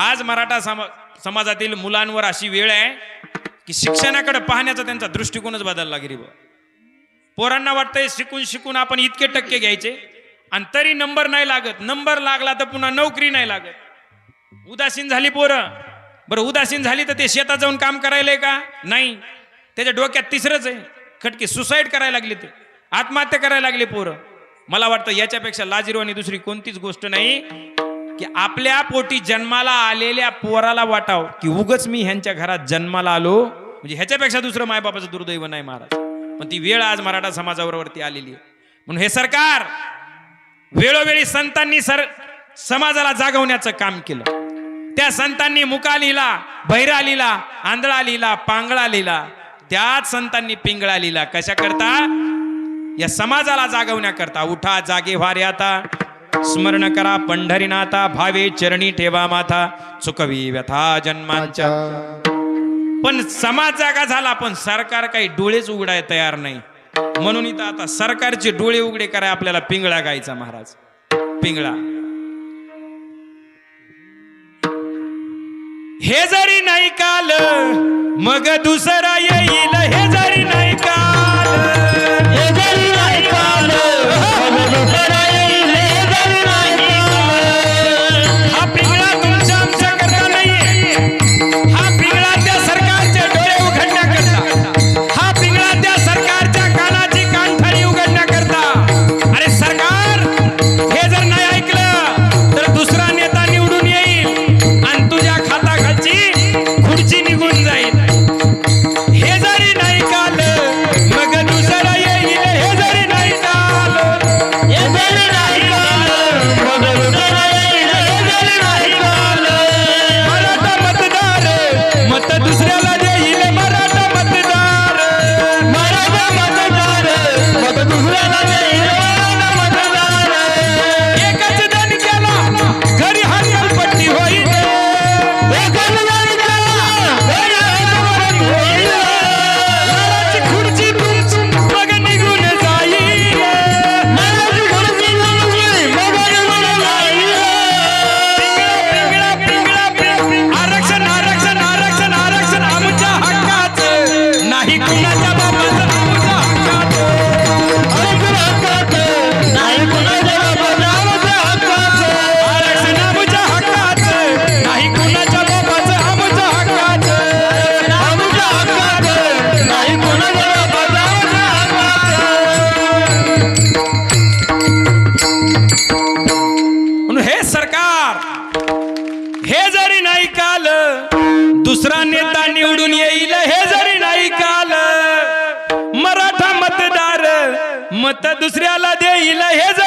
आज मराठा समा समाजातील मुलांवर अशी वेळ आहे की शिक्षणाकडे पाहण्याचा त्यांचा दृष्टिकोनच बदलला गिरीब पोरांना वाटतंय शिकून शिकून आपण इतके टक्के घ्यायचे आणि तरी नंबर नाही लागत. नंबर लागला तर पुन्हा नोकरी नाही लागत. उदासीन झाली पोरं. बरं उदासीन झाली तर ते शेतात जाऊन काम करायला का? नाही. त्याच्या डोक्यात तिसरंच आहे. खटके सुसाईड करायला लागले ते. आत्महत्या करायला लागली पोरं. मला वाटतं याच्यापेक्षा लाजिरो आणि दुसरी कोणतीच गोष्ट नाही. की आपल्या पोटी जन्माला आलेल्या पोराला वाटाव की उगच मी ह्यांच्या घरात जन्माला आलो. म्हणजे ह्याच्यापेक्षा दुसरं मायबापाचं दुर्दैव नाही महाराज. पण ती वेळ आज मराठा समाजावरती आलेली आहे. म्हणून हे सरकार वेळोवेळी संतांनी सर समाजाला जागवण्याचं काम केलं. त्या संतांनी मुका लिहिला भैरा लिहिला आंधळा लिहिला पांगळा लिहिला. त्याच संतांनी पिंगळा लिहिला. कशा करता या समाजाला जागवण्याकरता. उठा जागे व्हारे आता. स्मरण करा पंढरीनाथा भावे चरणी ठेवा माथा. चुकवी व्यथा जन्मांच्या. पण समाज जागा झाला पण सरकार काही डोळेच उघडाय तयार नाही. म्हणून इथं आता सरकारचे डोळे उघडे कराय आपल्याला पिंगळा गायचा महाराज. पिंगळा. हे जरी नाही काल मग दुसरा येईल हे नेता निवडून येईल हे जरी नाही काल. मराठा मतदार मत दुसऱ्याला देईल दे